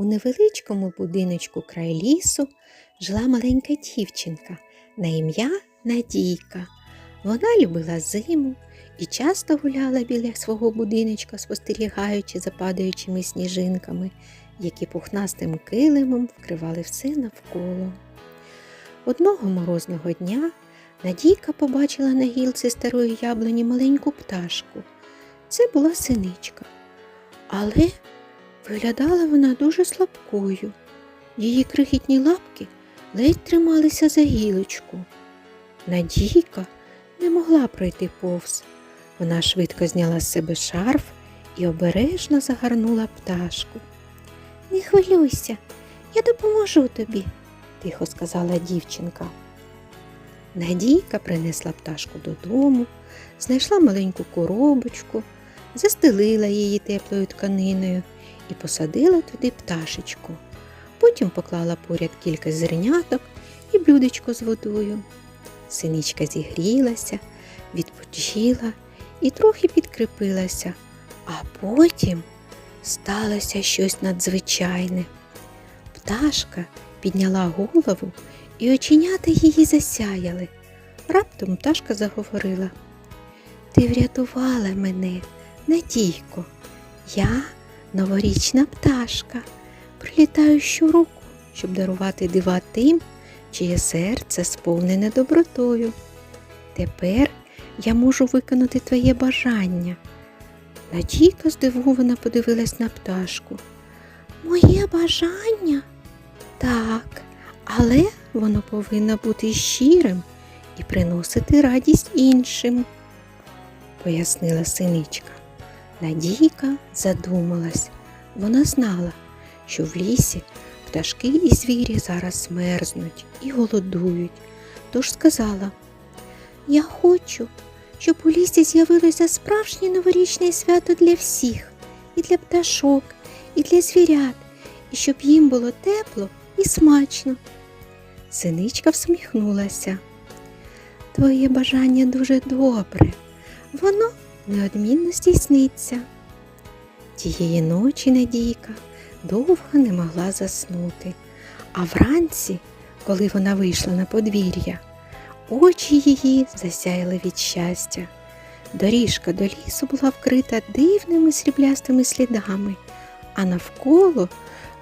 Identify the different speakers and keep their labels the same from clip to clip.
Speaker 1: У невеличкому будиночку край лісу жила маленька дівчинка на ім'я Надійка. Вона любила зиму і часто гуляла біля свого будиночка, спостерігаючи за падаючими сніжинками, які пухнастим килимом вкривали все навколо. Одного морозного дня Надійка побачила на гілці старої яблуні маленьку пташку. Це була синичка. Але виглядала вона дуже слабкою. Її крихітні лапки ледь трималися за гілочку. Надійка не могла пройти повз. Вона швидко зняла з себе шарф і обережно загорнула пташку. Не хвилюйся, я допоможу тобі, тихо сказала дівчинка. Надійка принесла пташку додому, знайшла маленьку коробочку, застелила її теплою тканиною і посадила туди пташечку. Потім поклала поряд кілька зерняток і блюдечко з водою. Синичка зігрілася, відпочила і трохи підкріпилася, а потім сталося щось надзвичайне. Пташка підняла голову, і оченята її засяяли. Раптом пташка заговорила. Ти врятувала мене, Надійко. Я новорічна пташка. Прилітаю щороку, щоб дарувати дива тим, чиє серце сповнене добротою. Тепер я можу виконати твоє бажання. Надійка здивовано подивилась на пташку. Моє бажання? Так, але воно повинно бути щирим і приносити радість іншим, пояснила синичка. Надійка задумалась. Вона знала, що в лісі пташки і звірі зараз мерзнуть і голодують. Тож сказала: Я хочу, щоб у лісі з'явилося справжнє новорічне свято для всіх, і для пташок, і для звірят, і щоб їм було тепло і смачно. Синичка всміхнулася. Твоє бажання дуже добре, воно неодмінно здійсниться. Тієї ночі Надійка довго не могла заснути, а вранці, коли вона вийшла на подвір'я, очі її засяяли від щастя. Доріжка до лісу була вкрита дивними сріблястими слідами, а навколо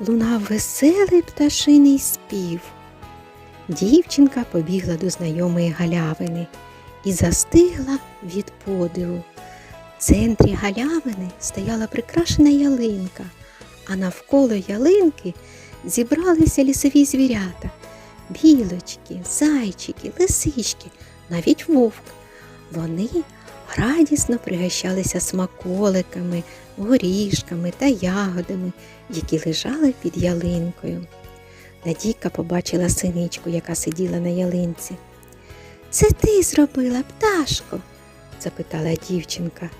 Speaker 1: лунав веселий пташиний спів. Дівчинка побігла до знайомої галявини і застигла від подиву. В центрі галявини стояла прикрашена ялинка, а навколо ялинки зібралися лісові звірята білочки, зайчики, лисички, навіть вовк. Вони радісно пригощалися смаколиками, горішками та ягодами, які лежали під ялинкою. Надійка побачила синичку, яка сиділа на ялинці. Це ти зробила, пташко? запитала дівчинка.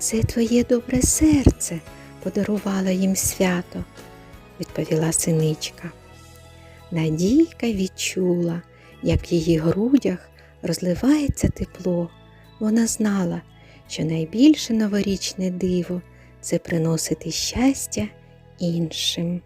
Speaker 1: Це твоє добре серце подарувало їм свято, відповіла синичка. Надійка відчула, як в її грудях розливається тепло. Вона знала, що найбільше новорічне диво це приносити щастя іншим.